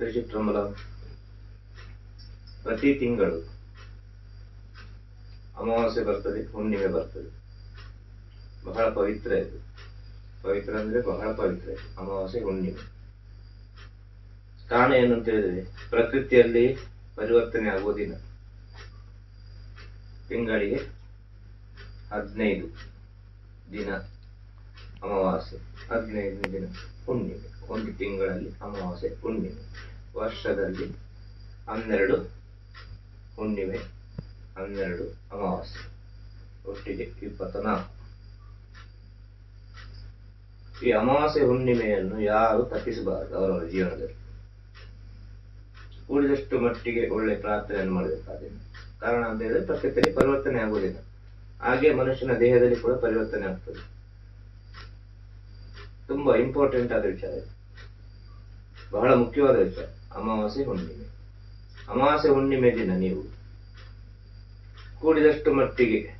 ತ್ರಿಚಿತ್ರಮಲ ಪ್ರತಿ ತಿಂಗಳು ಅಮಾವಾಸ್ಯೆ ಬರ್ತದೆ, ಹುಣ್ಣಿಮೆ ಬರ್ತದೆ. ಬಹಳ ಪವಿತ್ರ ಇದು. ಪವಿತ್ರ ಅಂದ್ರೆ ಬಹಳ ಪವಿತ್ರ ಅಮಾವಾಸ್ಯೆ, ಹುಣ್ಣಿಮೆ. ಸ್ಥಾನ ಏನು ಅಂತ ಹೇಳಿದ್ರೆ, ಪ್ರಕೃತಿಯಲ್ಲಿ ಪರಿವರ್ತನೆ ಆಗುವ ದಿನ. ತಿಂಗಳಿಗೆ ಹದಿನೈದು ದಿನ. ಅಮಾವಾಸ್ಯೆ ಹದಿನೈದು ದಿನ ಹುಣ್ಣಿಮೆ ಒಂದು ತಿಂಗಳಲ್ಲಿ ಅಮಾವಾಸ್ಯೆ ಹುಣ್ಣಿಮೆ ವರ್ಷದಲ್ಲಿ ಹನ್ನೆರಡು ಹುಣ್ಣಿಮೆ ಹನ್ನೆರಡು ಅಮಾವಾಸ್ಯೆ, ಒಟ್ಟಿಗೆ ಇಪ್ಪತ್ತ ನಾಲ್ಕು ಈ ಅಮಾವಾಸ್ಯೆ ಹುಣ್ಣಿಮೆಯನ್ನು ಯಾರು ತಪ್ಪಿಸಬಾರದು ಅವರವರ ಜೀವನದಲ್ಲಿ? ಉಳಿದಷ್ಟು ಮಟ್ಟಿಗೆ ಒಳ್ಳೆ ಪ್ರಾರ್ಥನೆಯನ್ನು ಮಾಡಬೇಕಾದ್ರೆ ಕಾರಣ ಅಂತ ಹೇಳಿದ್ರೆ ಪ್ರಕೃತಿಯಲ್ಲಿ ಪರಿವರ್ತನೆ ಆಗುವುದಿಲ್ಲ. ಹಾಗೆ ಮನುಷ್ಯನ ದೇಹದಲ್ಲಿ ಕೂಡ ಪರಿವರ್ತನೆ ಆಗ್ತದೆ. ತುಂಬಾ ಇಂಪಾರ್ಟೆಂಟ್ ಆದ ವಿಚಾರ ಬಹಳ ಮುಖ್ಯವಾದ ವಿಚಾರ. ಅಮಾವಾಸ್ಯೆ ಹುಣ್ಣಿಮೆ. ಅಮಾವಾಸ್ಯೆ ಹುಣ್ಣಿಮೆ ದಿನ ನೀವು ಕೂಡಿದಷ್ಟು ಮಟ್ಟಿಗೆ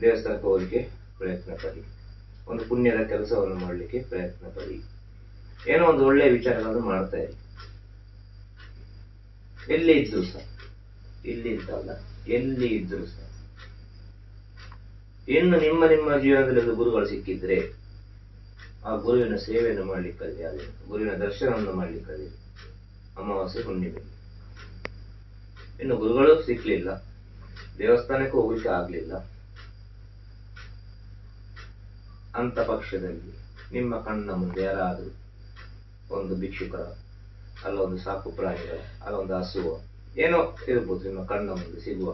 ದೇವಸ್ಥಾನಕ್ಕೆ ಹೋಗಲಿಕ್ಕೆ ಪ್ರಯತ್ನ ಪಡಿ. ಒಂದು ಪುಣ್ಯದ ಕೆಲಸವನ್ನು ಮಾಡಲಿಕ್ಕೆ ಪ್ರಯತ್ನ ಪಡಿ. ಏನೋ ಒಂದು ಒಳ್ಳೆಯ ವಿಚಾರಗಳನ್ನು ಮಾಡ್ತಾ ಇರಿ. ಎಲ್ಲಿ ಇದ್ರು ಸಹ. ಇಲ್ಲಿ ಇದ್ದಲ್ಲ. ಎಲ್ಲಿ ಇದ್ರು ಸಹ. ಇನ್ನು ನಿಮ್ಮ ನಿಮ್ಮ ಜೀವನದಲ್ಲಿ ಗುರುಗಳು ಸಿಕ್ಕಿದ್ರೆ ಆ ಗುರುವಿನ ಸೇವೆಯನ್ನು ಮಾಡ್ಲಿಕ್ಕೆ ಅದೇ, ಗುರುವಿನ ದರ್ಶನವನ್ನು ಮಾಡ್ಲಿಕ್ಕೆ ಅದೇ ಅಮಾವಾಸ್ಯೆ ಹುಣ್ಣಿಮೆ ಇನ್ನು ಗುರುಗಳು ಸಿಕ್ಕಲಿಲ್ಲ ದೇವಸ್ಥಾನಕ್ಕೆ ಹೋಗಲಿಕ್ಕೆ ಆಗಲಿಲ್ಲ. ಅಂತ ಪಕ್ಷದಲ್ಲಿ ನಿಮ್ಮ ಕಣ್ಣ ಮುಂದೆ ಯಾರಾದರೂ ಒಂದು ಭಿಕ್ಷುಕರ ಅಲ್ಲ ಒಂದು ಸಾಕು ಪ್ರಾಣಿಗಳ ಅಲ್ಲ ಒಂದು ಹಸುವ, ಏನೋ ಇರ್ಬೋದು ನಿಮ್ಮ ಕಣ್ಣ ಮುಂದೆ ಸಿಗುವ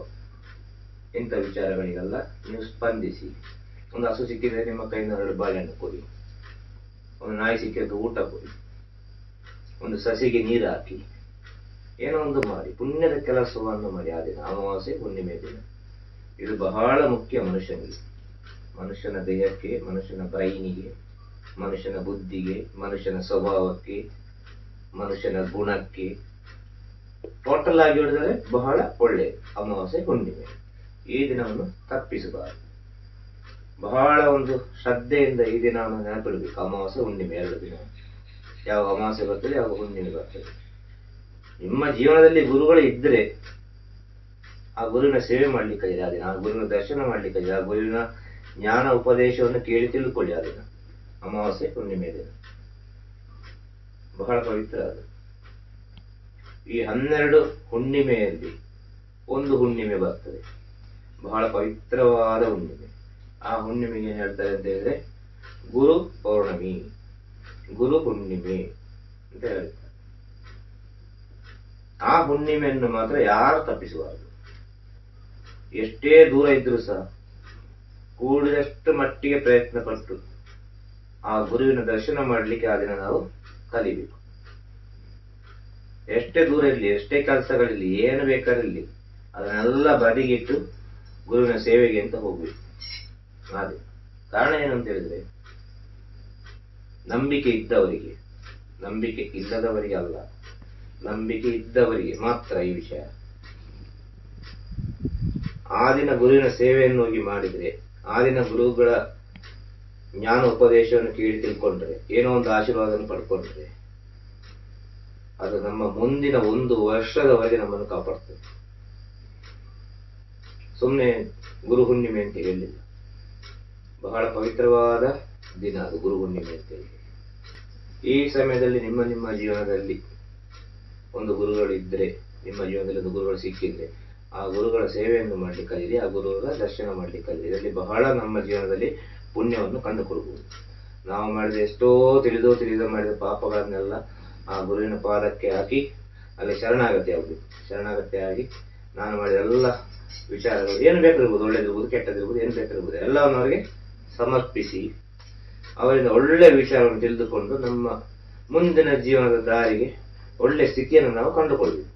ಇಂಥ ವಿಚಾರಗಳಿಗೆಲ್ಲ ನೀವು ಸ್ಪಂದಿಸಿ. ಒಂದು ಹಸು ಸಿಕ್ಕಿದರೆ ನಿಮ್ಮ ಕೈಯಿಂದ ಎರಡು ಬಾಳೆಹಣ್ಣು ಕೊಡಿ. ಒಂದು ನಾಯಿ ಸಿಕ್ಕಿದ್ದು ಊಟ ಕೊಡಿ. ಒಂದು ಸಸಿಗೆ ನೀರು ಹಾಕಿ. ಏನೋ ಒಂದು ಮಾಡಿ. ಪುಣ್ಯದ ಕೆಲಸವನ್ನು ಮಾಡಿ. ಆ ದಿನ, ಅಮಾವಾಸ್ಯೆ, ಹುಣ್ಣಿಮೆ ದಿನ. ಇದು ಬಹಳ ಮುಖ್ಯ ಮನುಷ್ಯನಿಗೆ. ಮನುಷ್ಯನ ದೇಹಕ್ಕೆ, ಮನುಷ್ಯನ ಬ್ರೈನಿಗೆ, ಮನುಷ್ಯನ ಬುದ್ಧಿಗೆ, ಮನುಷ್ಯನ ಸ್ವಭಾವಕ್ಕೆ, ಮನುಷ್ಯನ ಗುಣಕ್ಕೆ. ಟೋಟಲ್ ಆಗಿ ಹೇಳಿದರೆ ಬಹಳ ಒಳ್ಳೆಯದು. ಅಮಾವಾಸ್ಯೆ, ಹುಣ್ಣಿಮೆ. ಈ ದಿನವನ್ನು ತಪ್ಪಿಸಬಾರದು. ಬಹಳ ಒಂದು ಶ್ರದ್ಧೆಯಿಂದ ಈ ದಿನವನ್ನು ನೆನಪಿಡಬೇಕು. ಅಮಾವಾಸ್ಯೆ ಹುಣ್ಣಿಮೆ, ಎರಡು ದಿನ. ಯಾವ ಅಮಾವಾಸ್ಯೆ ಬರ್ತದೆ, ಯಾವ ಹುಣ್ಣಿಮೆ ಬರ್ತದೆ. ನಿಮ್ಮ ಜೀವನದಲ್ಲಿ ಗುರುಗಳು ಇದ್ರೆ ಆ ಗುರುವಿನ ಸೇವೆ ಮಾಡ್ಲಿಕ್ಕೆ ಇದೆ ಆ ದಿನ ಆ ಗುರುವಿನ ದರ್ಶನ ಮಾಡ್ಲಿಕ್ಕೆ ಇದೆ ಆ ಗುರುವಿನ ಜ್ಞಾನ ಉಪದೇಶವನ್ನು ಕೇಳಿ ತಿಳ್ಕೊಳ್ಳಿ ಆ ದಿನ. ಅಮಾವಾಸ್ಯೆ, ಹುಣ್ಣಿಮೆ ದಿನ. ಬಹಳ ಪವಿತ್ರ ಅದು. ಈ ಹನ್ನೆರಡು ಹುಣ್ಣಿಮೆಯಲ್ಲಿ ಒಂದು ಹುಣ್ಣಿಮೆ ಬರ್ತದೆ. ಬಹಳ ಪವಿತ್ರವಾದ ಹುಣ್ಣಿಮೆ. ಆ ಹುಣ್ಣಿಮೆಗೆ ಹೇಳ್ತಾ ಇದ್ದೇವೆ, ಗುರು ಪೌರ್ಣಮಿ, ಗುರು ಹುಣ್ಣಿಮೆ ಅಂತ ಹೇಳ್ತಾರೆ ಆ ಹುಣ್ಣಿಮೆಯನ್ನು ಮಾತ್ರ ಯಾರು ತಪ್ಪಿಸಬಾರದು. ಎಷ್ಟೇ ದೂರ ಇದ್ರೂ ಸಹ ಕೂಡಿದಷ್ಟು ಮಟ್ಟಿಗೆ ಪ್ರಯತ್ನ ಪಟ್ಟು ಆ ಗುರುವಿನ ದರ್ಶನ ಮಾಡಲಿಕ್ಕೆ ಆ ದಿನ ನಾವು ಕಲಿಬೇಕು. ಎಷ್ಟೇ ದೂರ ಇರಲಿ, ಎಷ್ಟೇ ಕೆಲಸಗಳಿರಲಿ, ಏನು ಬೇಕಾದಿರಲಿ ಅದನ್ನೆಲ್ಲ ಬದಿಗಿಟ್ಟು ಗುರುವಿನ ಸೇವೆಗೆ ಅಂತ ಹೋಗ್ಬೇಕು. ಹಾಗೆ. ಕಾರಣ ಏನು ಅಂತ ಹೇಳಿದ್ರೆ, ನಂಬಿಕೆ ಇದ್ದವರಿಗೆ, ನಂಬಿಕೆ ಇಲ್ಲದವರಿಗೆ ಅಲ್ಲ, ನಂಬಿಕೆ ಇದ್ದವರಿಗೆ ಮಾತ್ರ ಈ ವಿಷಯ. ಆದಿನ ದಿನ ಗುರುವಿನ ಸೇವೆಯನ್ನು ಹೋಗಿ ಮಾಡಿದ್ರೆ ಆದಿನ ದಿನ ಗುರುಗಳ ಜ್ಞಾನ ಉಪದೇಶವನ್ನು ಕೇಳಿ ತಿಳ್ಕೊಂಡ್ರೆ, ಏನೋ ಒಂದು ಆಶೀರ್ವಾದವನ್ನು ಪಡ್ಕೊಂಡ್ರೆ, ಅದು ನಮ್ಮ ಮುಂದಿನ ಒಂದು ವರ್ಷದವರೆಗೆ ನಮ್ಮನ್ನು ಕಾಪಾಡ್ತದೆ. ಸುಮ್ಮನೆ ಗುರು ಹುಣ್ಣಿಮೆ ಅಂತ ಹೇಳಿಲ್ಲ. ಬಹಳ ಪವಿತ್ರವಾದ ದಿನ ಅದು ಗುರು ಹುಣ್ಣಿಮೆ ಅಂತ ಹೇಳಿ ಈ ಸಮಯದಲ್ಲಿ ನಿಮ್ಮ ನಿಮ್ಮ ಜೀವನದಲ್ಲಿ ಒಂದು ಗುರುಗಳು ಇದ್ದರೆ ನಿಮ್ಮ ಜೀವನದಲ್ಲಿ ಒಂದು ಗುರುಗಳು ಸಿಕ್ಕಿದ್ರೆ, ಆ ಗುರುಗಳ ಸೇವೆಯನ್ನು ಮಾಡಲಿಕ್ಕೆ ಕಲಿಯಿರಿ ಆ ಗುರುಗಳ ದರ್ಶನ ಮಾಡಲಿಕ್ಕೆ ಕಲಿಯಿರಿ ಇದರಲ್ಲಿ ಬಹಳ ನಮ್ಮ ಜೀವನದಲ್ಲಿ ಪುಣ್ಯವನ್ನು ಕಂಡುಕೊಡ್ಬೋದು ನಾವು ಮಾಡಿದ ಎಷ್ಟೋ ತಿಳಿದೋ ತಿಳಿದೋ ಮಾಡಿದ ಪಾಪಗಳನ್ನೆಲ್ಲ ಆ ಗುರುವಿನ ಪಾದಕ್ಕೆ ಹಾಕಿ ಅಲ್ಲಿ ಶರಣಾಗತಿ ಆಗಬೇಕು ಶರಣಾಗತಿ ಆಗಿ ನಾನು ಮಾಡಿದ ಎಲ್ಲ ವಿಚಾರಗಳು, ಏನು ಬೇಕಿರ್ಬೋದು ಒಳ್ಳೇದಿರ್ಬೋದು, ಕೆಟ್ಟದಿರ್ಬೋದು, ಏನು ಬೇಕಿರ್ಬೋದು ಎಲ್ಲವನ್ನು ಅವರಿಗೆ ಸಮರ್ಪಿಸಿ ಅವರಿಂದ ಒಳ್ಳೆ ವಿಷಯಗಳನ್ನು ತಿಳಿದುಕೊಂಡು ನಮ್ಮ ಮುಂದಿನ ಜೀವನದ ದಾರಿಗೆ ಒಳ್ಳೆ ಸ್ಥಿತಿಯನ್ನು ನಾವು ಕಂಡುಕೊಳ್ಬೇಕು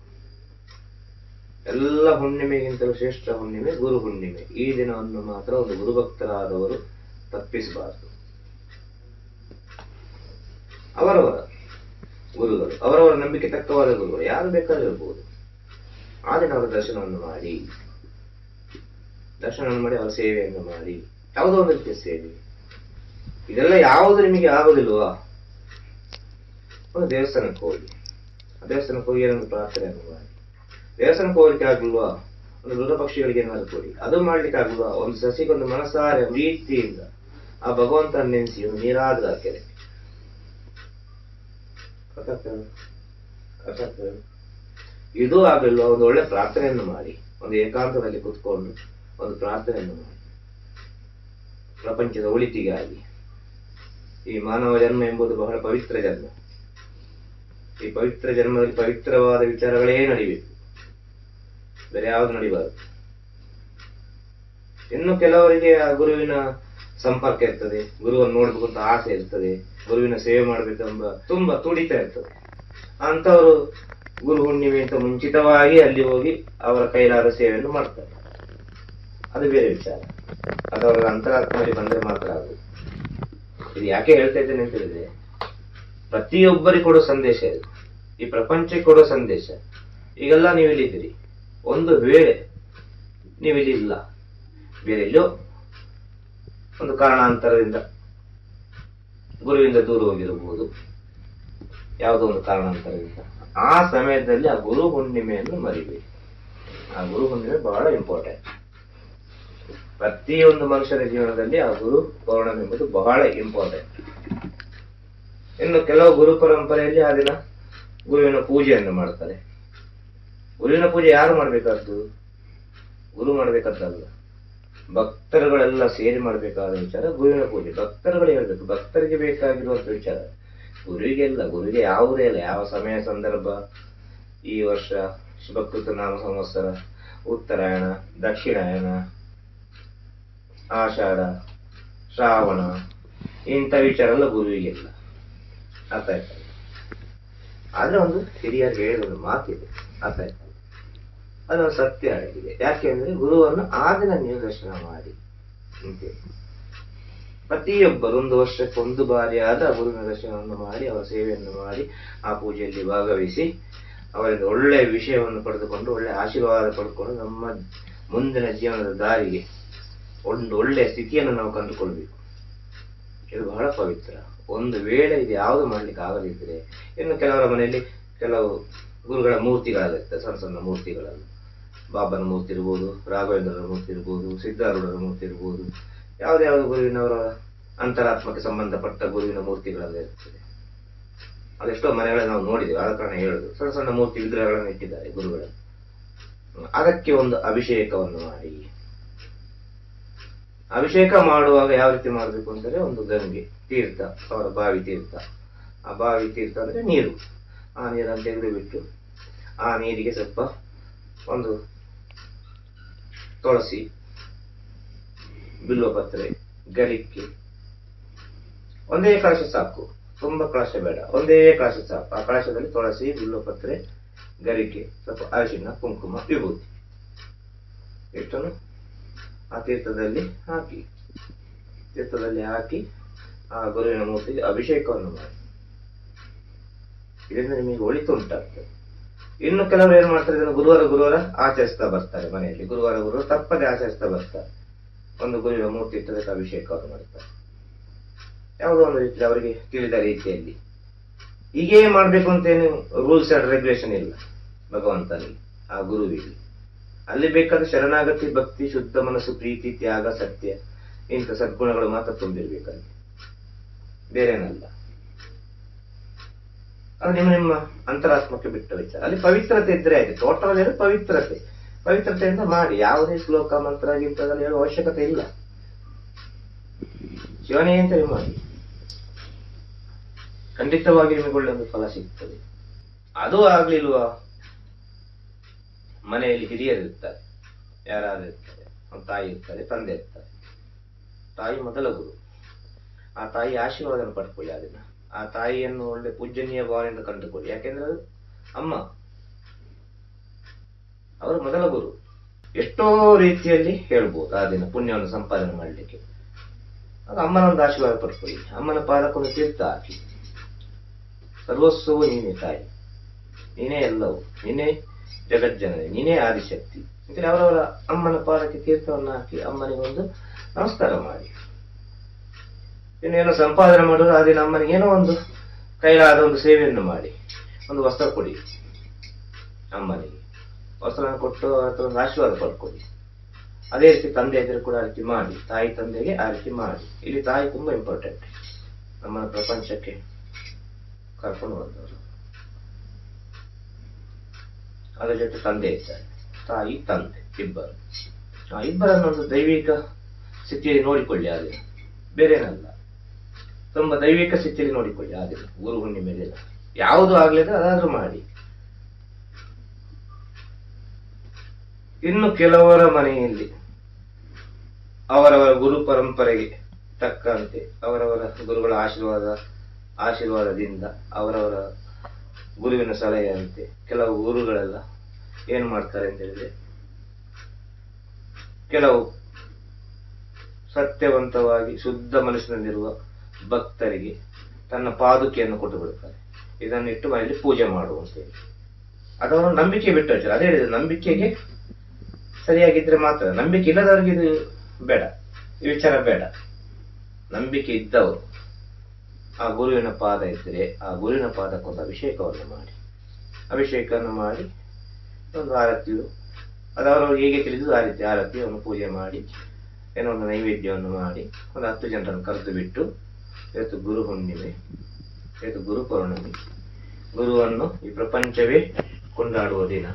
ಎಲ್ಲ ಹುಣ್ಣಿಮೆಗಿಂತಲೂ ಶ್ರೇಷ್ಠ ಹುಣ್ಣಿಮೆ ಗುರು ಹುಣ್ಣಿಮೆ. ಈ ದಿನವನ್ನು ಮಾತ್ರ ಒಂದು ಗುರುಭಕ್ತರಾದವರು ತಪ್ಪಿಸಬಾರದು. ಅವರವರ ಗುರುಗಳು, ಅವರವರ ನಂಬಿಕೆ ತಕ್ಕವಾದ ಗುರುಗಳು, ಯಾರು ಬೇಕಾದ್ರೂ ಇರಬಹುದು ಆ ದಿನ ಅವರ ದರ್ಶನವನ್ನು ಮಾಡಿ ದರ್ಶನವನ್ನು ಮಾಡಿ ಅವರ ಸೇವೆಯನ್ನು ಮಾಡಿ ಯಾವುದೋ ಒಂದು ರೀತಿಯ ಸೇವೆ. ಇದೆಲ್ಲ ಯಾವುದು ನಿಮಗೆ ಆಗೋದಿಲ್ವಾ? ಒಂದು ದೇವಸ್ಥಾನಕ್ಕೆ ಹೋಗಿ. ದೇವಸ್ಥಾನಕ್ಕೆ ಹೋಗಿ ಏನೊಂದು ಪ್ರಾರ್ಥನೆ ಮಾಡಿ ದೇವಸ್ಥಾನಕ್ಕೆ ಹೋಗ್ಲಿಕ್ಕೆ ಆಗಿಲ್ವಾ? ಒಂದು ಮೃತ ಪಕ್ಷಿಗಳಿಗೆ ಏನಾದ್ರು ಕೊಡಿ. ಅದು ಮಾಡ್ಲಿಕ್ಕೆ ಆಗಲ್ವಾ? ಒಂದು ಸಸಿಗೊಂದು ಮನಸಾರೆ ಪ್ರೀತಿಯಿಂದ ಆ ಭಗವಂತ ನೆನೆಸಿ ಒಂದು ನೀರಾದ್ರೂ ಹಾಕಿದೆ? ಗೊತ್ತಾಗ್ತದೆ? ಇದು ಆಗಲಿಲ್ವಾ? ಒಂದು ಒಳ್ಳೆ ಪ್ರಾರ್ಥನೆಯನ್ನು ಮಾಡಿ. ಒಂದು ಏಕಾಂತದಲ್ಲಿ ಕುತ್ಕೊಂಡು ಒಂದು ಪ್ರಾರ್ಥನೆಯನ್ನು ಮಾಡಿ. ಪ್ರಪಂಚದ ಒಳಿತಿಗಾಗಿ. ಈ ಮಾನವ ಜನ್ಮ ಎಂಬುದು ಬಹಳ ಪವಿತ್ರ ಜನ್ಮ. ಈ ಪವಿತ್ರ ಜನ್ಮದಲ್ಲಿ ಪವಿತ್ರವಾದ ವಿಚಾರಗಳೇ ನಡಿಬೇಕು. ಬೇರೆ ಯಾವುದು ನಡಿಬಾರದು. ಇನ್ನು ಕೆಲವರಿಗೆ ಆ ಗುರುವಿನ ಸಂಪರ್ಕ ಇರ್ತದೆ, ಗುರುವನ್ನು ನೋಡ್ಬೇಕು ಅಂತ ಆಸೆ ಇರ್ತದೆ, ಗುರುವಿನ ಸೇವೆ ಮಾಡ್ಬೇಕೆಂಬ ತುಂಬಾ ತುಡಿತ ಇರ್ತದೆ. ಅಂತವರು ಗುರು ಹುಣ್ಣಿಮೆ ಅಂತ ಮುಂಚಿತವಾಗಿ ಅಲ್ಲಿ ಹೋಗಿ ಅವರ ಕೈಲಾದ ಸೇವೆಯನ್ನು ಮಾಡ್ತಾರೆ. ಅದು ಬೇರೆ ವಿಚಾರ. ಅದು ಅವರ ಅಂತರಾತ್ಮದಲ್ಲಿ ಬಂದರೆ ಮಾತ್ರ ಅದು ಇದು ಯಾಕೆ ಹೇಳ್ತಾ ಇದ್ದೇನೆ ಅಂತ ಹೇಳಿದ್ರೆ, ಪ್ರತಿಯೊಬ್ಬರಿಗೆ ಕೊಡೋ ಸಂದೇಶ ಇದು. ಈ ಪ್ರಪಂಚಕ್ಕೆ ಕೊಡೋ ಸಂದೇಶ. ಈಗೆಲ್ಲ ನೀವು ಇಲ್ಲಿದ್ದೀರಿ ಒಂದು ವೇಳೆ ನೀವು ಇಲ್ಲಿ ಇಲ್ಲ ಬೇರೆ ಎಲ್ಲೋ ಒಂದು ಕಾರಣಾಂತರದಿಂದ ಗುರುವಿಂದ ದೂರ ಹೋಗಿರಬಹುದು. ಯಾವುದೋ ಒಂದು ಕಾರಣಾಂತರದಿಂದ. ಆ ಸಮಯದಲ್ಲಿ ಆ ಗುರು ಹುಣ್ಣಿಮೆಯನ್ನು ಮರಿಬೇಕು ಆ ಗುರು ಹುಣ್ಣಿಮೆ ಬಹಳ ಇಂಪಾರ್ಟೆಂಟ್ ಪ್ರತಿಯೊಂದು ಮನುಷ್ಯನ ಜೀವನದಲ್ಲಿ ಆ ಗುರು ಪೌರ್ಣಮಿ ಎಂಬುದು ಬಹಳ ಇಂಪಾರ್ಟೆಂಟ್ ಇನ್ನು ಕೆಲವು ಗುರು ಪರಂಪರೆಯಲ್ಲಿ ಆ ದಿನ ಗುರುವಿನ ಪೂಜೆಯನ್ನು ಮಾಡ್ತಾರೆ. ಗುರುವಿನ ಪೂಜೆ ಯಾರು ಮಾಡ್ಬೇಕಾದ್ದು? ಗುರು ಮಾಡ್ಬೇಕಾದ್ದಲ್ಲ. ಭಕ್ತರುಗಳೆಲ್ಲ ಸೇರಿ ಮಾಡ್ಬೇಕಾದ ವಿಚಾರ ಗುರುವಿನ ಪೂಜೆ. ಭಕ್ತರುಗಳು ಹೇಳ್ಬೇಕು, ಭಕ್ತರಿಗೆ ಬೇಕಾಗಿರುವಂಥ ವಿಚಾರ. ಗುರುವಿಗೆಲ್ಲ, ಗುರುವಿಗೆ ಯಾವುದೇ ಇಲ್ಲ. ಯಾವ ಸಮಯ ಸಂದರ್ಭ? ಈ ವರ್ಷ ಶುಭಕೃತ ನಾಮ ಸಂವತ್ಸರ, ಉತ್ತರಾಯಣ, ದಕ್ಷಿಣಾಯನ ಆಷಾಢ, ಶ್ರಾವಣ, ಇಂಥ ವಿಚಾರ ಎಲ್ಲ ಗುರುವಿಗೆಲ್ಲ ಅರ್ಥ ಆಯ್ತಲ್ಲ ಆದ್ರೆ ಒಂದು ಹಿರಿಯರು ಹೇಳಿದ ಮಾತಿದೆ. ಅರ್ಥ ಆಯ್ತಲ್ಲ ಅದೊಂದು ಸತ್ಯ ಆಗಿದೆ. ಯಾಕೆಂದ್ರೆ ಗುರುವನ್ನು ಆ ದಿನ ನೀವು ದರ್ಶನ ಮಾಡಿ ಅಂತೇಳಿ ಪ್ರತಿಯೊಬ್ಬರು ಒಂದು ವರ್ಷಕ್ಕೆ ಒಂದು ಬಾರಿಯಾದ ಗುರುವಿನ ದರ್ಶನವನ್ನು ಮಾಡಿ, ಅವರ ಸೇವೆಯನ್ನು ಮಾಡಿ, ಆ ಪೂಜೆಯಲ್ಲಿ ಭಾಗವಹಿಸಿ, ಅವರಿಂದ ಒಳ್ಳೆಯ ವಿಷಯವನ್ನು ಪಡೆದುಕೊಂಡು ಒಳ್ಳೆಯ ಆಶೀರ್ವಾದ ಪಡ್ಕೊಂಡು ನಮ್ಮ ಮುಂದಿನ ಜೀವನದ ದಾರಿಗೆ ಒಂದು ಒಳ್ಳೆಯ ಸ್ಥಿತಿಯನ್ನು ನಾವು ಕಂಡುಕೊಳ್ಬೇಕು. ಇದು ಬಹಳ ಪವಿತ್ರ. ಒಂದು ವೇಳೆ ಇದು ಯಾವುದು ಮಾಡ್ಲಿಕ್ಕೆ ಆಗದಿದ್ದರೆ, ಇನ್ನು ಕೆಲವರ ಮನೆಯಲ್ಲಿ ಕೆಲವು ಗುರುಗಳ ಮೂರ್ತಿಗಳಿರ್ತದೆ ಸಣ್ಣ ಸಣ್ಣ ಮೂರ್ತಿಗಳನ್ನು ಬಾಬನ ಮೂರ್ತಿ ಇರ್ಬೋದು ರಾಘವೇಂದ್ರರ ಮೂರ್ತಿ ಇರ್ಬೋದು, ಸಿದ್ಧಾರೂಢರ ಮೂರ್ತಿ ಇರ್ಬೋದು ಯಾವುದ್ಯಾವುದು ಗುರುವಿನವರ ಅಂತರಾತ್ಮಕ್ಕೆ ಸಂಬಂಧಪಟ್ಟ ಗುರುವಿನ ಮೂರ್ತಿಗಳಲ್ಲಿ ಇರ್ತದೆ. ಅದೆಷ್ಟೋ ಮನೆಗಳಲ್ಲಿ ನಾವು ನೋಡಿದ್ದೇವೆ ಆದ ಕಾರಣ ಹೇಳುದು. ಸಣ್ಣ ಸಣ್ಣ ಮೂರ್ತಿ ವಿಗ್ರಹಗಳನ್ನು ಇಟ್ಟಿದ್ದಾರೆ ಗುರುಗಳು. ಅದಕ್ಕೆ ಒಂದು ಅಭಿಷೇಕವನ್ನು ಮಾಡಿ. ಅಭಿಷೇಕ ಮಾಡುವಾಗ ಯಾವ ರೀತಿ ಮಾಡಬೇಕು ಅಂದರೆ ಒಂದು ಗಂಗೆ, ತೀರ್ಥ, ಅವರ ಬಾವಿ ತೀರ್ಥ. ಆ ಬಾವಿ ತೀರ್ಥ ಅಂದರೆ ನೀರು. ಆ ನೀರನ್ನು ತೆಗೆದು ಬಿಟ್ಟು ಆ ನೀರಿಗೆ ಸ್ವಲ್ಪ ಒಂದು ತುಳಸಿ ಬಿಲ್ವಪತ್ರೆ ಗರಿಕೆ ಒಂದೇ ಕಳಶ ಸಾಕು. ತುಂಬಾ ಕಳಶ ಬೇಡ. ಒಂದೇ ಕಳಶ ಸಾಕು. ಆ ಕಳಶದಲ್ಲಿ ತುಳಸಿ ಬಿಲ್ವಪತ್ರೆ ಗರಿಕೆ ಸ್ವಲ್ಪ ಅರಿಶಿನ, ಕುಂಕುಮ, ವಿಭೂತಿ. ಇಷ್ಟನ್ನು ಆ ತೀರ್ಥದಲ್ಲಿ ಹಾಕಿ ತೀರ್ಥದಲ್ಲಿ ಹಾಕಿ ಆ ಗುರುವಿನ ಮೂರ್ತಿಗೆ ಅಭಿಷೇಕವನ್ನು ಮಾಡಿ. ಇದರಿಂದ ನಿಮಗೆ ಒಳಿತು ಉಂಟಾಗ್ತದೆ. ಇನ್ನು ಕೆಲವರು ಏನ್ ಮಾಡ್ತಾರೆ, ಇದನ್ನು ಗುರುವಾರ ಗುರುವಾರ ಆಚರಿಸ್ತಾ ಬರ್ತಾರೆ ಮನೆಯಲ್ಲಿ. ಗುರುವಾರ ಗುರುವಾರ ತಪ್ಪದೆ ಆಚರಿಸ್ತಾ ಬರ್ತಾರೆ. ಒಂದು ಗುರುವಿನ ಮೂರ್ತಿ ಇಟ್ಟದಕ್ಕೆ ಅಭಿಷೇಕವನ್ನು ಮಾಡ್ತಾರೆ. ಯಾವುದೋ ಒಂದು ರೀತಿ ಅವರಿಗೆ ತಿಳಿದ ರೀತಿಯಲ್ಲಿ. ಹೀಗೇ ಮಾಡಬೇಕು ಅಂತ ಏನು ರೂಲ್ಸ್ ಅಂಡ್ ರೆಗ್ಯುಲೇಷನ್ ಇಲ್ಲ. ಭಗವಂತನಿಗೆ, ಆ ಗುರುವಿಗೆ. ಅಲ್ಲಿ ಬೇಕಾದ ಶರಣಾಗತಿ, ಭಕ್ತಿ, ಶುದ್ಧ ಮನಸ್ಸು, ಪ್ರೀತಿ, ತ್ಯಾಗ, ಸತ್ಯ, ಇಂಥ ಸದ್ಗುಣಗಳು ಮಾತ್ರ ತುಂಬಿರ್ಬೇಕಲ್ಲಿ. ಬೇರೇನಲ್ಲ. ಅದು ನಿಮ್ಮ ನಿಮ್ಮ ಅಂತರಾತ್ಮಕ್ಕೆ ಬಿಟ್ಟ ವಿಚಾರ. ಅಲ್ಲಿ ಪವಿತ್ರತೆ ಇದ್ರೆ ಆಯ್ತು. ಟೋಟಲ್ ಏನು ಪವಿತ್ರತೆ. ಪವಿತ್ರತೆಯಿಂದ ಮಾಡಿ. ಯಾವುದೇ ಶ್ಲೋಕ, ಮಂತ್ರ ಗಿಂತದಲ್ಲಿ ಹೇಳುವ ಅವಶ್ಯಕತೆ ಇಲ್ಲ. ಶಿವನೇ ಅಂತ ಮಾಡಿ. ಖಂಡಿತವಾಗಿ ನಿಮಗೆ ಫಲ ಸಿಗ್ತದೆ. ಅದು ಆಗ್ಲಿಲ್ವಾ? ಮನೆಯಲ್ಲಿ ಹಿರಿಯರು ಇರ್ತಾರೆ. ಯಾರಾದ್ರೂ ಇರ್ತಾರೆ. ಒಂದು ತಾಯಿ ಇರ್ತಾರೆ, ತಂದೆ ಇರ್ತಾರೆ. ತಾಯಿ ಮೊದಲ ಗುರು. ಆ ತಾಯಿ ಆಶೀರ್ವಾದನ ಪಡ್ಕೊಳ್ಳಿ ಅದನ್ನ ಆ ತಾಯಿಯನ್ನು ಒಳ್ಳೆ ಪೂಜನೀಯ ಭಾವನೆಯಿಂದ ಕಂಡುಕೊಳ್ಳಿ. ಯಾಕೆಂದ್ರೆ ಅದು ಅಮ್ಮ. ಅವರು ಮೊದಲ ಗುರು. ಎಷ್ಟೋ ರೀತಿಯಲ್ಲಿ ಹೇಳ್ಬೋದು ಆ ದಿನ ಪುಣ್ಯವನ್ನು ಸಂಪಾದನೆ ಮಾಡಲಿಕ್ಕೆ. ಅದು ಅಮ್ಮನ ಒಂದು ಆಶೀರ್ವಾದ ಪಡ್ಕೊಳ್ಳಿ. ಅಮ್ಮನ ಪಾದಕ್ಕೊಂದು ತೀರ್ಥ ಹಾಕಿ. ಸರ್ವಸ್ವವು ನೀನೇ ತಾಯಿ. ನೀನೇ ಎಲ್ಲವೂ. ನೀನೇ ಜಗಜ್ಜನನಿ ನೀನೇ ಆದಿಶಕ್ತಿ ಅಂತೇಳಿ ಅವರವರ ಅಮ್ಮನ ಪಾದಕ್ಕೆ ತೀರ್ಥವನ್ನು ಹಾಕಿ ಅಮ್ಮನಿಗೊಂದು ನಮಸ್ಕಾರ ಮಾಡಿ. ಇನ್ನೇನೋ ಸಂಪಾದನೆ ಮಾಡೋದು ಅದೇ ಅಮ್ಮನಿಗೆ ಏನೋ ಒಂದು ಕೈಲಾದ ಒಂದು ಸೇವೆಯನ್ನು ಮಾಡಿ. ಒಂದು ವಸ್ತ್ರ ಕೊಡಿ ಅಮ್ಮನಿಗೆ. ವಸ್ತ್ರ ಕೊಟ್ಟು ಅಥವಾ ಒಂದು ಆಶೀರ್ವಾದ ಪಡ್ಕೊಳ್ಳಿ. ಅದೇ ರೀತಿ ತಂದೆ ಎದುರು ಕೂಡ ಆ ಮಾಡಿ. ತಾಯಿ ತಂದೆಗೆ ಆ ರೀತಿ ಮಾಡಿ. ಇಲ್ಲಿ ತಾಯಿ ತುಂಬಾ ಇಂಪಾರ್ಟೆಂಟ್ ನಮ್ಮ ಪ್ರಪಂಚಕ್ಕೆ ಕರ್ಕೊಂಡು ಬಂದವರು. ಅದರ ಜೊತೆ ತಂದೆ ಇದ್ದಾರೆ. ತಾಯಿ, ತಂದೆ, ಇಬ್ಬರು. ಆ ಇಬ್ಬರನ್ನು ಒಂದು ದೈವಿಕ ಸ್ಥಿತಿಯಲ್ಲಿ ನೋಡಿಕೊಳ್ಳಿ ಆದರೆ ಬೇರೇನಲ್ಲ. ತುಂಬಾ ದೈವಿಕ ಸ್ಥಿತಿಯಲ್ಲಿ ನೋಡಿಕೊಳ್ಳಿ ಆದರೆ ಗುರು ಹುಣ್ಣಿಮೆ ಯಾವುದು ಆಗ್ಲಿದ್ರೆ ಅದಾದ್ರೂ ಮಾಡಿ. ಇನ್ನು ಕೆಲವರ ಮನೆಯಲ್ಲಿ ಅವರವರ ಗುರು ಪರಂಪರೆಗೆ ತಕ್ಕಂತೆ, ಅವರವರ ಗುರುಗಳ ಆಶೀರ್ವಾದ, ಆಶೀರ್ವಾದದಿಂದ, ಅವರವರ ಗುರುವಿನ ಸಲಹೆಯಂತೆ, ಕೆಲವು ಗುರುಗಳೆಲ್ಲ ಏನ್ ಮಾಡ್ತಾರೆ ಅಂತ ಹೇಳಿದ್ರೆ, ಕೆಲವು ಸತ್ಯವಂತವಾಗಿ ಶುದ್ಧ ಮನಸ್ಸಿನಲ್ಲಿರುವ ಭಕ್ತರಿಗೆ ತನ್ನ ಪಾದುಕೆಯನ್ನು ಕೊಟ್ಟು ಬಿಡುತ್ತಾರೆ. ಇದನ್ನಿಟ್ಟು ಮನೆಯಲ್ಲಿ ಪೂಜೆ ಮಾಡುವಂತೆ ಅದನ್ನು ನಂಬಿಕೆ ಬಿಟ್ಟು ಅದೇ ಹೇಳಿದ್ರೆ ನಂಬಿಕೆಗೆ ಸರಿಯಾಗಿದ್ರೆ ಮಾತ್ರ. ನಂಬಿಕೆ ಇಲ್ಲದವರಿಗೆ ಇದು ಬೇಡ. ಈ ವಿಚಾರ ಬೇಡ. ನಂಬಿಕೆ ಇದ್ದವರು ಆ ಗುರುವಿನ ಪಾದ ಇದ್ದರೆ ಆ ಗುರುವಿನ ಪಾದಕ್ಕೊಂದು ಅಭಿಷೇಕವನ್ನು ಮಾಡಿ. ಅಭಿಷೇಕವನ್ನು ಮಾಡಿ ಒಂದು ಆರತಿಯು ಅದವರು ಹೇಗೆ ತಿಳಿದು ಆ ರೀತಿ ಆರತಿಯನ್ನು ಪೂಜೆ ಮಾಡಿ, ಏನೋ ಒಂದು ನೈವೇದ್ಯವನ್ನು ಮಾಡಿ, ಒಂದು ಹತ್ತು ಜನರನ್ನು ಕರೆದು ಬಿಟ್ಟು ಇವತ್ತು ಗುರು ಹುಣ್ಣಿಮೆ, ಇವತ್ತು ಗುರು ಪೌರ್ಣಮಿ. ಗುರುವನ್ನು ಈ ಪ್ರಪಂಚವೇ ಕೊಂಡಾಡುವ ದಿನ.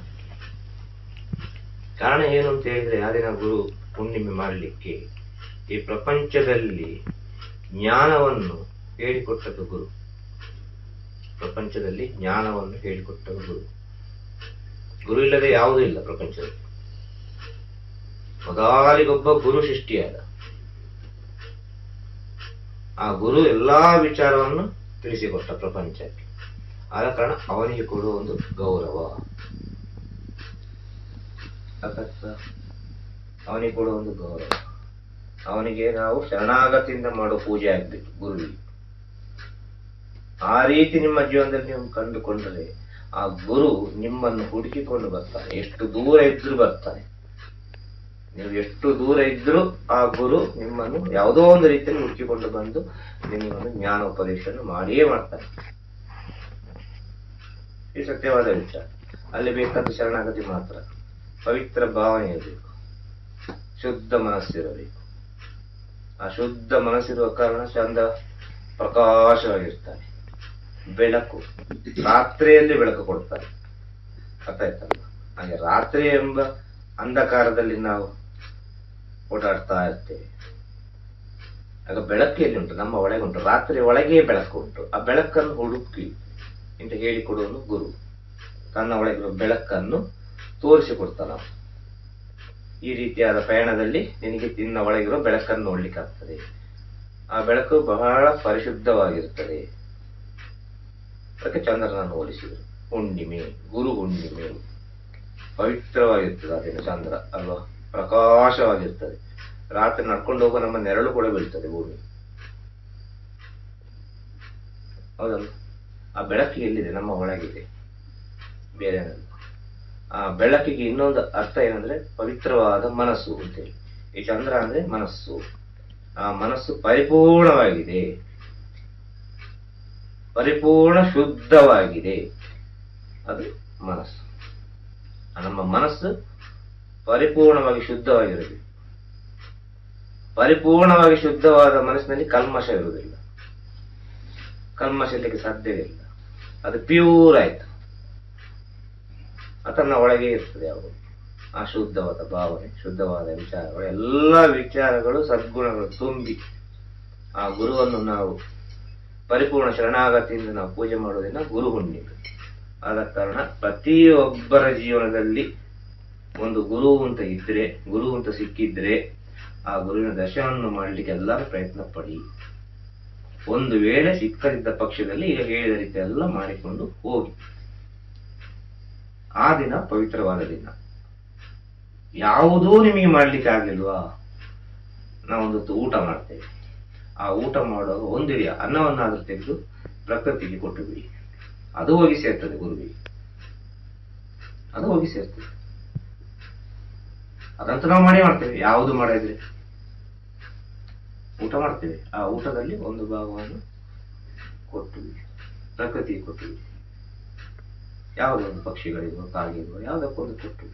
ಕಾರಣ ಏನು ಅಂತ ಹೇಳಿದ್ರೆ, ಆ ದಿನ ಗುರು ಹುಣ್ಣಿಮೆ ಮಾಡಲಿಕ್ಕೆ ಈ ಪ್ರಪಂಚದಲ್ಲಿ ಜ್ಞಾನವನ್ನು ಹೇಳಿಕೊಟ್ಟದ್ದು ಗುರು. ಪ್ರಪಂಚದಲ್ಲಿ ಜ್ಞಾನವನ್ನು ಹೇಳಿಕೊಟ್ಟದ್ದು ಗುರು. ಗುರು ಇಲ್ಲದೆ ಯಾವುದೂ ಇಲ್ಲ ಪ್ರಪಂಚದಲ್ಲಿ. ಮೊದಲಿಗೊಬ್ಬ ಗುರು ಸೃಷ್ಟಿಯಾದ. ಆ ಗುರು ಎಲ್ಲಾ ವಿಚಾರವನ್ನು ತಿಳಿಸಿಕೊಟ್ಟ ಪ್ರಪಂಚಕ್ಕೆ. ಆದ ಕಾರಣ ಅವನಿಗೆ ಕೊಡುವ ಒಂದು ಗೌರವ? ಅವನಿಗೆ ಕೊಡುವ ಒಂದು ಗೌರವ. ಅವನಿಗೆ ನಾವು ಶರಣಾಗತಿಯಿಂದ ಮಾಡೋ ಪೂಜೆ ಆಗ್ಬೇಕು ಗುರುವಿಗೆ. ಆ ರೀತಿ ನಿಮ್ಮ ಜೀವನದಲ್ಲಿ ನೀವು ಕಂಡುಕೊಂಡರೆ ಆ ಗುರು ನಿಮ್ಮನ್ನು ಹುಡುಕಿಕೊಂಡು ಬರ್ತಾನೆ. ಎಷ್ಟು ದೂರ ಇದ್ರೂ ಬರ್ತಾನೆ. ನೀವು ಎಷ್ಟು ದೂರ ಇದ್ರೂ ಆ ಗುರು ನಿಮ್ಮನ್ನು ಯಾವುದೋ ಒಂದು ರೀತಿಯಲ್ಲಿ ಹುಡುಕಿಕೊಂಡು ಬಂದು ನಿಮ್ಮನ್ನು ಜ್ಞಾನೋಪದೇಶವನ್ನು ಮಾಡಿಯೇ ಮಾಡ್ತಾನೆ. ಈ ಸತ್ಯವಾದ ವಿಚಾರ. ಅಲ್ಲಿ ಬೇಕಾದ ಶರಣಾಗತಿ ಮಾತ್ರ. ಪವಿತ್ರ ಭಾವನೆ ಇರಬೇಕು. ಶುದ್ಧ ಮನಸ್ಸಿರಬೇಕು. ಆ ಶುದ್ಧ ಮನಸ್ಸಿರುವ ಕಾರಣ ಚಂದ ಪ್ರಕಾಶವಾಗಿರ್ತಾನೆ. ಬೆಳಕು. ರಾತ್ರಿಯಲ್ಲಿ ಬೆಳಕು ಕೊಡ್ತಾರೆ. ಅರ್ಥ ಆಯ್ತಲ್ಲ ಹಾಗೆ ರಾತ್ರಿ ಎಂಬ ಅಂಧಕಾರದಲ್ಲಿ ನಾವು ಓಡಾಡ್ತಾ ಇರ್ತೇವೆ. ಆಗ ಬೆಳಕು ಎಲ್ಲಿ ಉಂಟು ನಮ್ಮ ಒಳಗೆ ಉಂಟು ರಾತ್ರಿ ಒಳಗೆ ಬೆಳಕು ಉಂಟು ಆ ಬೆಳಕನ್ನು ಹುಡುಕಿ ಅಂತ ಹೇಳಿಕೊಡುವನು ಗುರು. ತನ್ನ ಒಳಗಿರುವ ಬೆಳಕನ್ನು ತೋರಿಸಿಕೊಡ್ತಾನ. ಈ ರೀತಿಯಾದ ಪಯಣದಲ್ಲಿ ನಿನಗೆ ತಿನ್ನ ಒಳಗಿರುವ ಬೆಳಕನ್ನು ನೋಡ್ಲಿಕ್ಕಾಗ್ತದೆ. ಆ ಬೆಳಕು ಬಹಳ ಪರಿಶುದ್ಧವಾಗಿರುತ್ತದೆ. ಅದಕ್ಕೆ ಚಂದ್ರನನ್ನು ಹೋಲಿಸಿದರು. ಹುಣ್ಣಿಮೆ, ಗುರು ಹುಣ್ಣಿಮೆ. ಪವಿತ್ರವಾಗಿರ್ತದೆ ಅದೇನು ಚಂದ್ರ ಅಲ್ವಾ? ಪ್ರಕಾಶವಾಗಿರ್ತದೆ. ರಾತ್ರಿ ನಡ್ಕೊಂಡು ಹೋಗುವ ನಮ್ಮ ನೆರಳು ಕೂಡ ಬೀಳ್ತದೆ ಭೂಮಿ. ಹೌದಲ್ಲ? ಆ ಬೆಳಕಿಗೆ ಎಲ್ಲಿದೆ? ನಮ್ಮ ಒಳಗಿದೆ. ಬೇರೆ ಆ ಬೆಳಕಿಗೆ ಇನ್ನೊಂದು ಅರ್ಥ ಏನಂದ್ರೆ ಪವಿತ್ರವಾದ ಮನಸ್ಸು ಅಂತೇಳಿ. ಈ ಚಂದ್ರ ಅಂದ್ರೆ ಮನಸ್ಸು. ಆ ಮನಸ್ಸು ಪರಿಪೂರ್ಣವಾಗಿದೆ. ಪರಿಪೂರ್ಣ ಶುದ್ಧವಾಗಿದೆ. ಅದು ಮನಸ್ಸು. ನಮ್ಮ ಮನಸ್ಸು ಪರಿಪೂರ್ಣವಾಗಿ ಶುದ್ಧವಾಗಿರಬೇಕು ಪರಿಪೂರ್ಣವಾಗಿ ಶುದ್ಧವಾದ ಮನಸ್ಸಿನಲ್ಲಿ ಕಲ್ಮಶ ಇರುವುದಿಲ್ಲ. ಕಲ್ಮಶ ಸಾಧ್ಯವಿಲ್ಲ. ಅದು ಪ್ಯೂರ್ ಆಯ್ತು. ಅದನ್ನ ಒಳಗೆ ಇರ್ತದೆ ಅವರು ಆ ಶುದ್ಧವಾದ ಭಾವನೆ, ಶುದ್ಧವಾದ ವಿಚಾರಗಳು, ಎಲ್ಲ ವಿಚಾರಗಳು ಸದ್ಗುಣಗಳು ತುಂಬಿ ಆ ಗುರುವನ್ನು ನಾವು ಪರಿಪೂರ್ಣ ಶರಣಾಗತಿಯಿಂದ ನಾವು ಪೂಜೆ ಮಾಡೋದನ್ನ ಗುರು ಹುಣ್ಣಿಮೆ ಆದ ಕಾರಣ ಪ್ರತಿಯೊಬ್ಬರ ಜೀವನದಲ್ಲಿ ಒಂದು ಗುರು ಅಂತ ಇದ್ರೆ, ಗುರು ಅಂತ ಸಿಕ್ಕಿದ್ರೆ ಆ ಗುರುವಿನ ದರ್ಶನವನ್ನು ಮಾಡಲಿಕ್ಕೆ ಎಲ್ಲರೂ ಪ್ರಯತ್ನ ಪಡಿ. ಒಂದು ವೇಳೆ ಸಿಕ್ಕದಿದ್ದ ಪಕ್ಷದಲ್ಲಿ ಈಗ ಹೇಳಿದ ರೀತಿ ಎಲ್ಲ ಮಾಡಿಕೊಂಡು ಹೋಗಿ. ಆ ದಿನ ಪವಿತ್ರವಾದ ದಿನ. ಯಾವುದೂ ನಿಮಗೆ ಮಾಡ್ಲಿಕ್ಕೆ ಆಗ್ಲಿಲ್ವಾ ನಾವೊಂದು ಊಟ ಮಾಡ್ತೇವೆ. ಆ ಊಟ ಮಾಡುವಾಗ ಒಂದು ಅನ್ನವನ್ನಾದರೂ ತೆಗೆದು ಪ್ರಕೃತಿಗೆ ಕೊಟ್ಟು ಬಿಡಿ ಅದು ಹೋಗಿ ಸೇರ್ತದೆ ಗುರುವಿಗೆ ಅದು ಹೋಗಿ ಸೇರ್ತದೆ. ಅದಂತ ನಾವು ಮಾಡಿ ಮಾಡ್ತೇವೆ. ಯಾವುದು ಮಾಡಿದ್ರೆ ಊಟ ಮಾಡ್ತೇವೆ. ಆ ಊಟದಲ್ಲಿ ಒಂದು ಭಾಗವನ್ನು ಕೊಟ್ಟು ಪ್ರಕೃತಿ ಕೊಟ್ಟು ಬಿಡಿ ಯಾವುದೋ ಒಂದು ಪಕ್ಷಿಗಳಿಗೋ, ಕಾಗಿಗೋ ಯಾವುದಕ್ಕೊಂದು ಕೊಟ್ಟು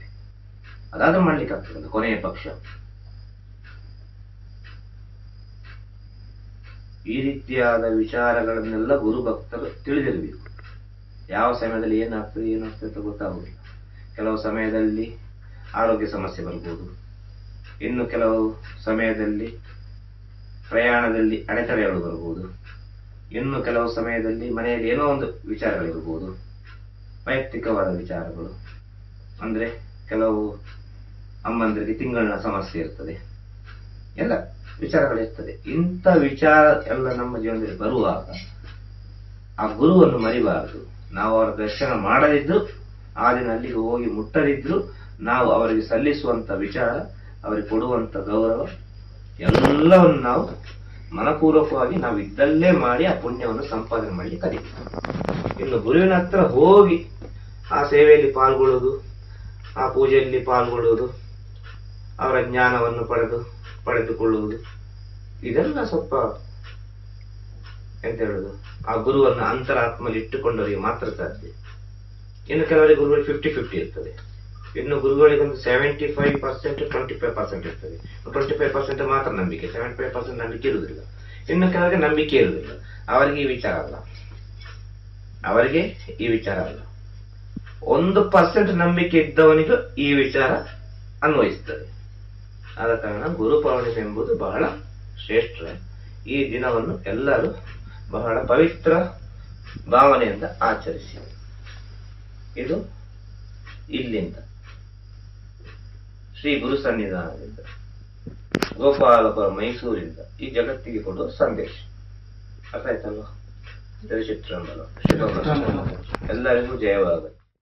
ಅದಾದ್ರೂ ಮಾಡ್ಲಿಕ್ಕೆ ಆಗ್ತದೆ ಕೊನೆಯ ಪಕ್ಷ. ಈ ರೀತಿಯಾದ ವಿಚಾರಗಳನ್ನೆಲ್ಲ ಗುರು ಭಕ್ತರು ತಿಳಿದಿರಬೇಕು. ಯಾವ ಸಮಯದಲ್ಲಿ ಏನಾಗ್ತದೆ ಏನಾಗ್ತದೆ ಅಂತ ಗೊತ್ತಾಗುವುದಿಲ್ಲ ಕೆಲವು ಸಮಯದಲ್ಲಿ ಆರೋಗ್ಯ ಸಮಸ್ಯೆ ಬರ್ಬೋದು. ಇನ್ನು ಕೆಲವು ಸಮಯದಲ್ಲಿ ಪ್ರಯಾಣದಲ್ಲಿ ಅಡೆತಡೆಗಳು ಬರ್ಬೋದು. ಇನ್ನು ಕೆಲವು ಸಮಯದಲ್ಲಿ ಮನೆಯಲ್ಲಿ ಏನೋ ಒಂದು ವಿಚಾರಗಳಿರ್ಬೋದು ವೈಯಕ್ತಿಕವಾದ ವಿಚಾರಗಳು. ಅಂದ್ರೆ ಕೆಲವು ಅಮ್ಮಂದರಿಗೆ ತಿಂಗಳಿನ ಸಮಸ್ಯೆ ಇರ್ತದೆ. ಎಲ್ಲ ವಿಚಾರಗಳಿರ್ತದೆ. ಇಂಥ ವಿಚಾರ ಎಲ್ಲ ನಮ್ಮ ಜೀವನದಲ್ಲಿ ಬರುವಾಗ ಆ ಗುರುವನ್ನು ಮರಿಬಾರದು. ನಾವು ಅವರ ದರ್ಶನ ಮಾಡದಿದ್ರು, ಆ ದಿನ ಅಲ್ಲಿಗೆ ಹೋಗಿ ಮುಟ್ಟದಿದ್ರು, ನಾವು ಅವರಿಗೆ ಸಲ್ಲಿಸುವಂತ ವಿಚಾರ, ಅವರಿಗೆ ಕೊಡುವಂತ ಗೌರವ, ಎಲ್ಲವನ್ನು ನಾವು ಮನಪೂರ್ವಕವಾಗಿ ನಾವು ಇದ್ದಲ್ಲೇ ಮಾಡಿ ಆ ಪುಣ್ಯವನ್ನು ಸಂಪಾದನೆ ಮಾಡಿ ಕಲಿತೀವಿ ಇನ್ನು ಗುರುವಿನ ಹತ್ರ ಹೋಗಿ ಆ ಸೇವೆಯಲ್ಲಿ ಪಾಲ್ಗೊಳ್ಳೋದು ಆ ಪೂಜೆಯಲ್ಲಿ ಪಾಲ್ಗೊಳ್ಳುವುದು, ಅವರ ಜ್ಞಾನವನ್ನು ಪಡೆದು ಪಡೆದುಕೊಳ್ಳುವುದು. ಇದೆಲ್ಲ ಸ್ವಲ್ಪ ಎಂತ ಹೇಳುದು? ಆ ಗುರುವನ್ನ ಅಂತರಾತ್ಮಲ್ಲಿ ಇಟ್ಟುಕೊಂಡವರಿಗೆ ಮಾತ್ರ ಸಾಧ್ಯ. ಇನ್ನು ಕೆಲವರಿಗೆ ಗುರುಗಳು ಫಿಫ್ಟಿ ಫಿಫ್ಟಿ ಇರ್ತದೆ. ಇನ್ನು ಗುರುಗಳಿಗೆ ಒಂದು seventy five percent twenty five percent ಇರ್ತದೆ. ಟ್ವೆಂಟಿ ಫೈವ್ ಪರ್ಸೆಂಟ್ ಮಾತ್ರ ನಂಬಿಕೆ ಸೆವೆಂಟಿ ಫೈವ್ ಪರ್ಸೆಂಟ್ ನಂಬಿಕೆ ಇರುವುದಿಲ್ಲ. ಇನ್ನು ಕೆಲವರಿಗೆ ನಂಬಿಕೆ ಇರುವುದಿಲ್ಲ. ಅವರಿಗೆ ಈ ವಿಚಾರ ಅಲ್ಲ. ಅವರಿಗೆ ಈ ವಿಚಾರ ಅಲ್ಲ. ಒಂದು ಪರ್ಸೆಂಟ್ ನಂಬಿಕೆ ಇದ್ದವನಿಗೂ ಈ ವಿಚಾರ ಅನ್ವಯಿಸ್ತದೆ. ಆದ ಕಾರಣ ಗುರು ಪೌರ್ಣಿಮೆ ಎಂಬುದು ಬಹಳ ಶ್ರೇಷ್ಠ ಈ ದಿನವನ್ನು ಎಲ್ಲರೂ ಬಹಳ ಪವಿತ್ರ ಭಾವನೆಯಿಂದ ಆಚರಿಸಿ. ಇದು ಇಲ್ಲಿಂದ. ಶ್ರೀ ಗುರು ಸನ್ನಿಧಾನದಿಂದ ಗೋಪಾಲಪುರ ಮೈಸೂರಿಂದ ಈ ಜಗತ್ತಿಗೆ ಕೊಡುವ ಸಂದೇಶ. ಅರ್ಥ ಆಯ್ತಲ್ವಾ? ಶುಭ ಎಲ್ಲರಿಗೂ ಜಯವಾಗಲಿ.